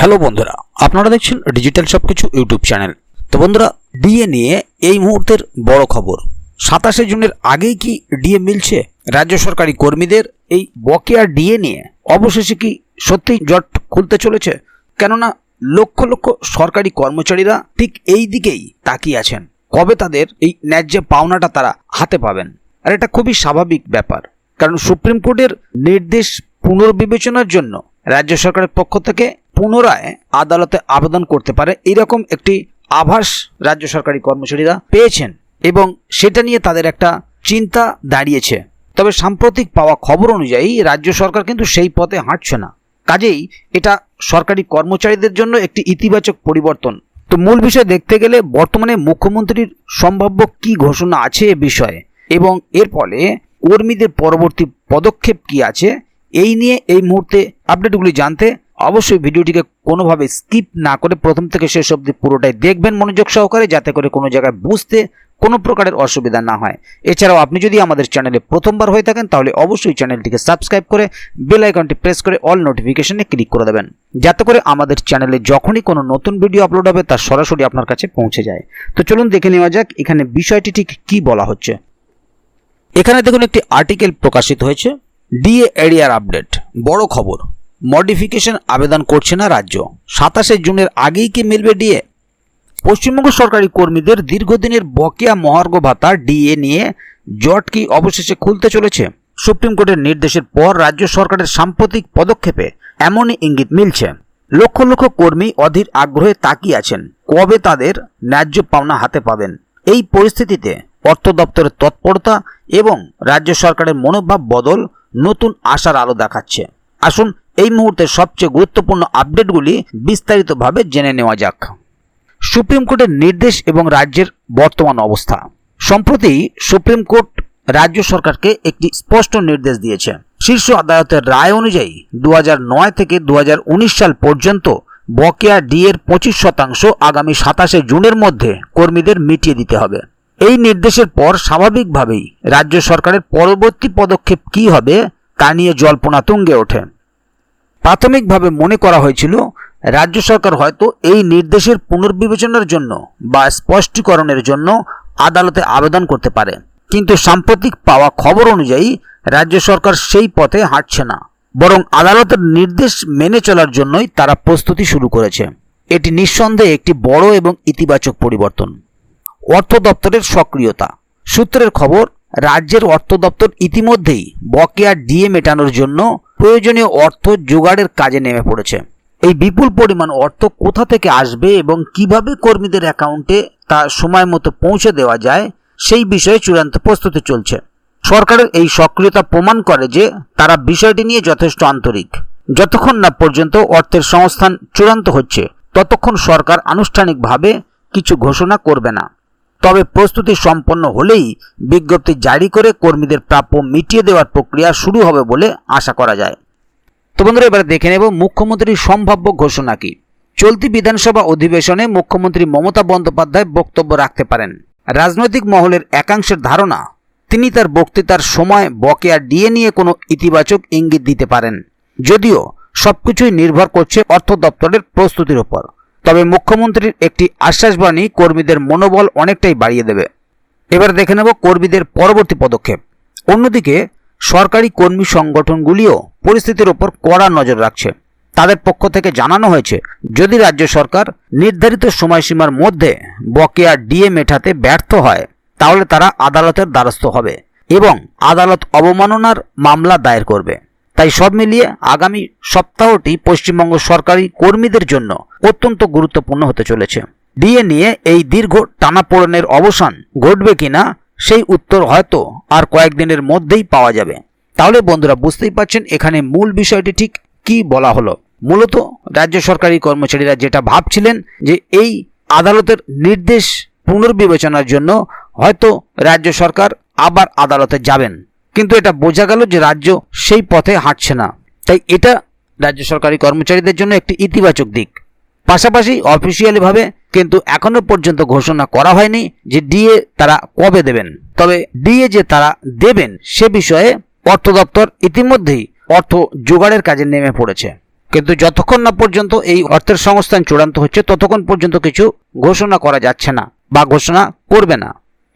Hello বন্ধুরা, আপনারা দেখছেন ডিজিটাল সবকিছু ইউটিউব চ্যানেল তো বন্ধুরা ডিএ নিয়ে এই মুহূর্তের বড় খবর। সাতাশে জুনের আগেই কি ডিএ মিলছে? রাজ্য সরকারি কর্মীদের এই বকেয়া ডিএ নিয়ে অবশেষে কি সত্যিই জট খুলতে চলেছে? কেননা লক্ষ লক্ষ সরকারি কর্মচারীরা ঠিক এই দিকেই তাকিয়ে আছেন। কবে তাদের এই ন্যায্য পাওনাটা তারা হাতে পাবেন? আর এটা খুবই স্বাভাবিক ব্যাপার, কারণ সুপ্রিম কোর্টের নির্দেশ পুনর্বিবেচনার জন্য রাজ্য সরকারের পক্ষ থেকে পুনরায় আদালতে আবেদন করতে পারে। এরকম একটি আভাস রাজ্য সরকারি কর্মচারীরা পেয়েছেন এবং সেটা নিয়ে তাদের একটা চিন্তা দাঁড়িয়েছে। তবে সাম্প্রতিক পাওয়া খবর অনুযায়ী রাজ্য সরকার কিন্তু সেই পথে হাঁটছে না। কাজেই এটা সরকারি কর্মচারীদের জন্য একটি ইতিবাচক পরিবর্তন। তো মূল বিষয় দেখতে গেলে বর্তমানে মুখ্যমন্ত্রীর সম্ভাব্য কি ঘোষণা আছে এ বিষয়ে এবং এর ফলে কর্মীদের পরবর্তী পদক্ষেপ কি আছে, এই নিয়ে এই মুহূর্তে আপডেটগুলি জানতে অবশ্যই ভিডিওটিকে কোনোভাবে স্কিপ না করে প্রথম থেকে শেষ অবধি পুরোটাই দেখবেন মনোযোগ সহকারে, যাতে করে কোনো জায়গায় বুঝতে কোনো প্রকারের অসুবিধা না হয়। এছাড়াও আপনি যদি আমাদের চ্যানেলে প্রথমবার হয়ে থাকেন, তাহলে অবশ্যই চ্যানেলটিকে সাবস্ক্রাইব করে বেল আইকনটি প্রেস করে অল নোটিফিকেশনে ক্লিক করে দেবেন। যাতে করে আমাদের চ্যানেলে যখনই কোনো নতুন ভিডিও আপলোড হবে, তা সরাসরি আপনার কাছে পৌঁছে যায়। তো চলুন দেখে নেওয়া যাক, এখানে বিষয়টি ঠিক কী বলা হচ্ছে। এখানে দেখুন, একটি আর্টিকেল প্রকাশিত হয়েছে ডিএ এরিয়ার আপডেট বড় খবর। মডিফিকেশন আবেদন করছে না রাজ্য। সাতাশে জুনের আগেই কি মিলবে ডিএ? পশ্চিমবঙ্গ সরকারি কর্মীদের দীর্ঘদিনের বকেয়া মহার্ঘ ভাতা ডিএ নিয়ে জট কি অবশেষে খুলতে চলেছে? সুপ্রিম কোর্টের নির্দেশের পর রাজ্য সরকারের সাম্প্রতিক পদক্ষেপে এমনই ইঙ্গিত মিলছে। লক্ষ লক্ষ কর্মী অধীর আগ্রহে তাকিয়ে আছেন। কবে তাদের ন্যায্য পাওনা হাতে পাবেন? এই পরিস্থিতিতে অর্থ দপ্তরের তৎপরতা এবং রাজ্য সরকারের মনোভাব বদল নতুন আশার আলো দেখাচ্ছে। আসুন এই মুহূর্তের সবচেয়ে গুরুত্বপূর্ণ আপডেটগুলি বিস্তারিতভাবে জেনে নেওয়া যাক। সুপ্রিম কোর্টের নির্দেশ এবং রাজ্যের বর্তমান অবস্থা। সম্প্রতি সুপ্রিম কোর্ট রাজ্য সরকারকে একটি স্পষ্ট নির্দেশ দিয়েছে। শীর্ষ আদালতের রায় অনুযায়ী দু নয় থেকে দু হাজার উনিশ সাল পর্যন্ত বকেয়া ডি এর পঁচিশ শতাংশ আগামী সাতাশে জুনের মধ্যে কর্মীদের মিটিয়ে দিতে হবে। এই নির্দেশের পর স্বাভাবিকভাবেই রাজ্য সরকারের পরবর্তী পদক্ষেপ কী হবে তা নিয়ে জল্পনা তুঙ্গে ওঠে। প্রাথমিকভাবে মনে করা হয়েছিল, রাজ্য সরকার হয়তো এই নির্দেশের পুনর্বিবেচনার জন্য বা স্পষ্টীকরণের জন্য আদালতে আবেদন করতে পারে। কিন্তু সাম্প্রতিক পাওয়া খবর অনুযায়ী, রাজ্য সরকার সেই পথে হাঁটছে না। বরং আদালতের নির্দেশ মেনে চলার জন্যই তারা প্রস্তুতি শুরু করেছে। এটি নিঃসন্দেহে একটি বড় এবং ইতিবাচক পরিবর্তন। অর্থ দপ্তরের সক্রিয়তা। সূত্রের খবর রাজ্যের অর্থ দপ্তর ইতিমধ্যেই বকেয়া ডিএ মেটানোর জন্য প্রয়োজনীয় অর্থ জোগাড়ের কাজে নেমে পড়েছে। এই বিপুল পরিমাণ অর্থ কোথা থেকে আসবে এবং কীভাবে কর্মীদের অ্যাকাউন্টে তা সময় মতো পৌঁছে দেওয়া যায়, সেই বিষয়ে চূড়ান্ত প্রস্তুতি চলছে। সরকারের এই সক্রিয়তা প্রমাণ করে যে তারা বিষয়টি নিয়ে যথেষ্ট আন্তরিক। যতক্ষণ না পর্যন্ত অর্থের সংস্থান চূড়ান্ত হচ্ছে, ততক্ষণ সরকার আনুষ্ঠানিকভাবে কিছু ঘোষণা করবে না। তবে প্রস্তুতি সম্পন্ন হলেই বিজ্ঞপ্তি জারি করে কর্মীদের প্রাপ্য মিটিয়ে দেওয়ার প্রক্রিয়া শুরু হবে বলে আশা করা যায়। তো বন্ধুরা, এবারে দেখে নেব মুখ্যমন্ত্রীর সম্ভাব্য ঘোষণা কি? চলতি বিধানসভা অধিবেশনে মুখ্যমন্ত্রী মমতা বন্দ্যোপাধ্যায় বক্তব্য রাখতে পারেন। রাজনৈতিক মহলের একাংশের ধারণা, তিনি তার বক্তৃতার সময় বকেয়া ডিএ নিয়ে কোনো ইতিবাচক ইঙ্গিত দিতে পারেন। যদিও সবকিছুই নির্ভর করছে অর্থ দপ্তরের প্রস্তুতির ওপর। তবে মুখ্যমন্ত্রীর একটি আশ্বাসবাণী কর্মীদের মনোবল অনেকটাই বাড়িয়ে দেবে। এবার দেখে নেব কর্মীদের পরবর্তী পদক্ষেপ। অন্যদিকে, সরকারি কর্মী সংগঠনগুলিও পরিস্থিতির ওপর কড়া নজর রাখছে। তাদের পক্ষ থেকে জানানো হয়েছে, যদি রাজ্য সরকার নির্ধারিত সময়সীমার মধ্যে বকেয়া ডিএ মেটাতে ব্যর্থ হয়, তাহলে তারা আদালতের দ্বারস্থ হবে এবং আদালত অবমাননার মামলা দায়ের করবে। তাই সব মিলিয়ে আগামী সপ্তাহটি পশ্চিমবঙ্গ সরকারি কর্মীদের জন্য অত্যন্ত গুরুত্বপূর্ণ হতে চলেছে। ডিএ নিয়ে এই দীর্ঘ টানাপোড়েনের অবসান ঘটবে কিনা সেই উত্তর হয়তো আর কয়েকদিনের মধ্যেই পাওয়া যাবে। তাহলে বন্ধুরা বুঝতেই পারছেন এখানে মূল বিষয়টি ঠিক কি বলা হলো। মূলত রাজ্য সরকারি কর্মচারীরা যেটা ভাবছিলেন যে এই আদালতের নির্দেশ পুনর্বিবেচনার জন্য হয়তো রাজ্য সরকার আবার আদালতে যাবেন। কিন্তু এটা বোঝা গেল যে রাজ্য সেই পথে হাঁটছে না। তাই এটা রাজ্য সরকারি কর্মচারীদের জন্য একটি ইতিবাচক দিক। পাশাপাশি অফিসিয়ালিভাবে কিন্তু এখনও পর্যন্ত ঘোষণা করা হয়নি যে ডিএ তারা কবে দেবেন। তবে ডিএ যে তারা দেবেন সে বিষয়ে অর্থ দপ্তর ইতিমধ্যেই অর্থ জোগাড়ের কাজে নেমে পড়েছে। কিন্তু যতক্ষণ না পর্যন্ত এই অর্থের সংস্থান চূড়ান্ত হচ্ছে, ততক্ষণ পর্যন্ত কিছু ঘোষণা করা যাচ্ছে না বা ঘোষণা করবে না।